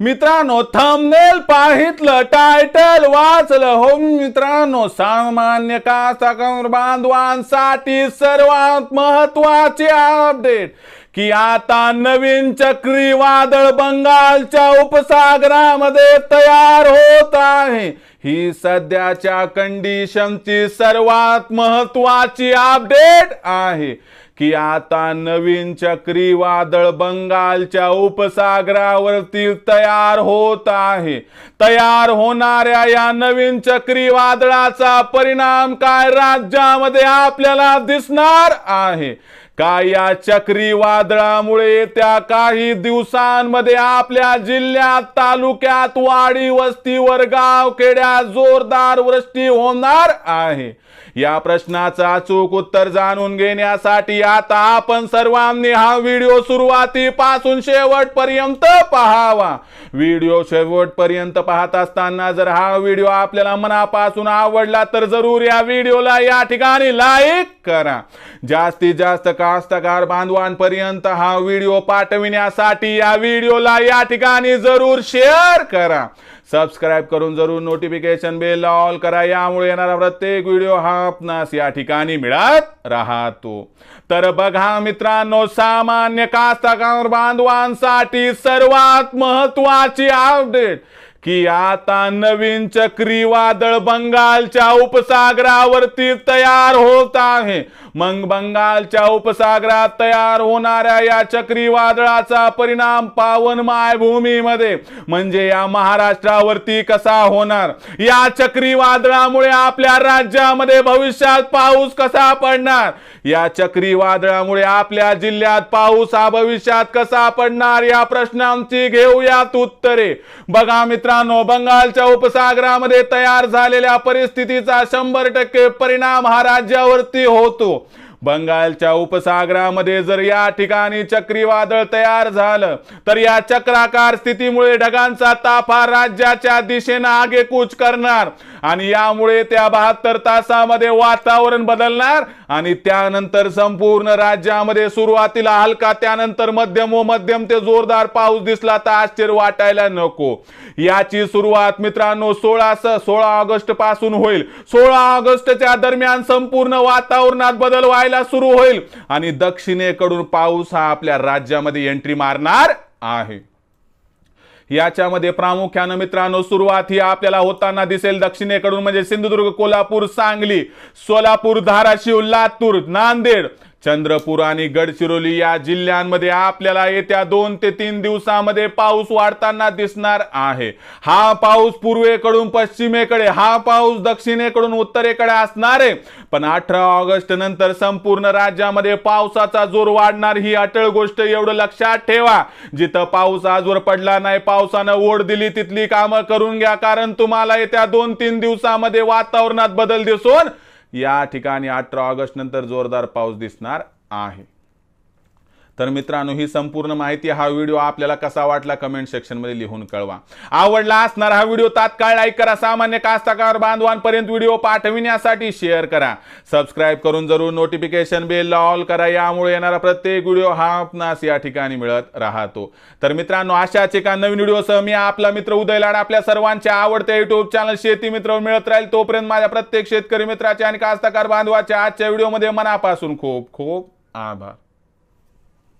मित्रांनो thumbnail पाहितलं title वाचलं. हो मित्रांनो सामान्य कास्तकार बांधवांसाठी सर्वात महत्त्वाचे अपडेट की आता नवीन चक्रीवादळ बंगालच्या उपसागरामध्ये तयार होत आहे. ही सध्याच्या कंडिशनची सर्वात महत्वाची अपडेट आहे की आता नवीन चक्रीवादळ बंगालच्या उपसागरावरती तयार होत आहे. तयार होणाऱ्या या नवीन चक्रीवादळाचा परिणाम काय राज्यामध्ये आपल्याला दिसणार आहे? का या चक्रीवादळामुळे त्या काही दिवसांमध्ये आपल्या जिल्ह्यात तालुक्यात वाडी वस्तीवर गाव खेड्यात जोरदार वृष्टी होणार आहे. या प्रश्नाचा अचूक उत्तर जाणून घेण्यासाठी आता आपण सर्वांनी हा व्हिडिओ सुरुवातीपासून शेवटपर्यंत पहावा. व्हिडिओ शेवटपर्यंत पाहत असताना जर हा व्हिडिओ आपल्याला मनापासून आवडला तर जरूर या व्हिडिओला या ठिकाणी लाईक करा. जास्तीत जास्त कास्तकार बांधवांपर्यंत हा व्हिडिओ पाठविण्यासाठी या व्हिडिओला या ठिकाणी जरूर शेअर करा. सबस्क्राईब करून जरूर नोटिफिकेशन बेल ऑल करा. यामुळे येणारा प्रत्येक व्हिडिओ हा आपणास या ठिकाणी मिळत राहतो. तर बघा मित्रांनो सामान्य कास्तकार बांधवांसाठी सर्वात महत्वाची अपडेट की आता नवीन चक्रीवादळ बंगालच्या उपसागरावरती तयार होत आहे. मग बंगालच्या उपसागरात तयार होणाऱ्या या चक्रीवादळाचा परिणाम पावन मायभूमीमध्ये म्हणजे या महाराष्ट्रावरती कसा होणार? या चक्रीवादळामुळे आपल्या राज्यामध्ये भविष्यात पाऊस कसा पडणार? या चक्रीवादळामुळे आपल्या जिल्ह्यात पाऊस हा भविष्यात कसा पडणार? या प्रश्नांची घेऊयात उत्तरे. बघा मित्रांनो बंगालच्या उपसागरामध्ये तयार झालेल्या परिस्थितीचा शंभर टक्के परिणाम हा राज्यावरती होतो. बंगालच्या उपसागरामध्ये जर या ठिकाणी चक्रीवादळ तयार झालं तर या चक्राकार स्थितीमुळे ढगांचा ताफा राज्याच्या दिशेनं आगेकूच करणार. आणि यामुळे त्या बहात्तर तासामध्ये वातावरण बदलणार आणि त्यानंतर संपूर्ण राज्यामध्ये सुरुवातीला हलका त्यानंतर मध्यम व मध्यम ते जोरदार पाऊस दिसला तर आश्चर्य वाटायला नको. याची सुरुवात मित्रांनो सोळा सोळा ऑगस्टपासून होईल. सोळा ऑगस्टच्या दरम्यान संपूर्ण वातावरणात बदल व्हायला सुरू होईल आणि दक्षिणेकडून पाऊस हा आपल्या राज्यामध्ये एंट्री मारणार आहे. याच्यामध्ये प्रामुख्यानं मित्रांनो सुरुवात ही आपल्याला होताना दिसेल दक्षिणेकडून म्हणजे सिंधुदुर्ग कोल्हापूर सांगली सोलापूर धाराशिव लातूर नांदेड चंद्रपूर आणि गडचिरोली या जिल्ह्यांमध्ये आपल्याला येत्या दोन ते तीन दिवसामध्ये पाऊस वाढताना दिसणार आहे. हा पाऊस पूर्वेकडून पश्चिमेकडे हा पाऊस दक्षिणेकडून उत्तरेकडे असणार आहे. पण अठरा ऑगस्ट नंतर संपूर्ण राज्यामध्ये पावसाचा जोर वाढणार ही अटळ गोष्ट एवढं लक्षात ठेवा. जिथं पाऊस आजवर पडला नाही पावसानं ओढ दिली तिथली कामं करून घ्या. कारण तुम्हाला येत्या दोन तीन दिवसामध्ये वातावरणात बदल दिसून या ठिकाणी अठरा ऑगस्ट नंतर जोरदार पाऊस दिसणार आहे. तर मित्रांनो ही संपूर्ण माहिती हा व्हिडिओ आपल्याला कसा वाटला कमेंट सेक्शनमध्ये लिहून कळवा. आवडला असणार हा व्हिडिओ तात्काळ लाईक करा सामान्य कास्तकार बांधवांपर्यंत व्हिडिओ पाठविण्यासाठी शेअर करा. सबस्क्राईब करून जरूर नोटिफिकेशन बेल ऑल करा यामुळे येणारा प्रत्येक व्हिडिओ हा आपणास या ठिकाणी मिळत राहतो. तर मित्रांनो अशाच एका नवीन व्हिडिओसह मी आपला मित्र उदय लाड आपल्या सर्वांच्या आवडत्या युट्यूब चॅनल शेती मित्र मिळत राहील तोपर्यंत माझ्या प्रत्येक शेतकरी मित्राचे आणि कास्तकार बांधवाच्या आजच्या व्हिडिओमध्ये मनापासून खूप खूप आभार.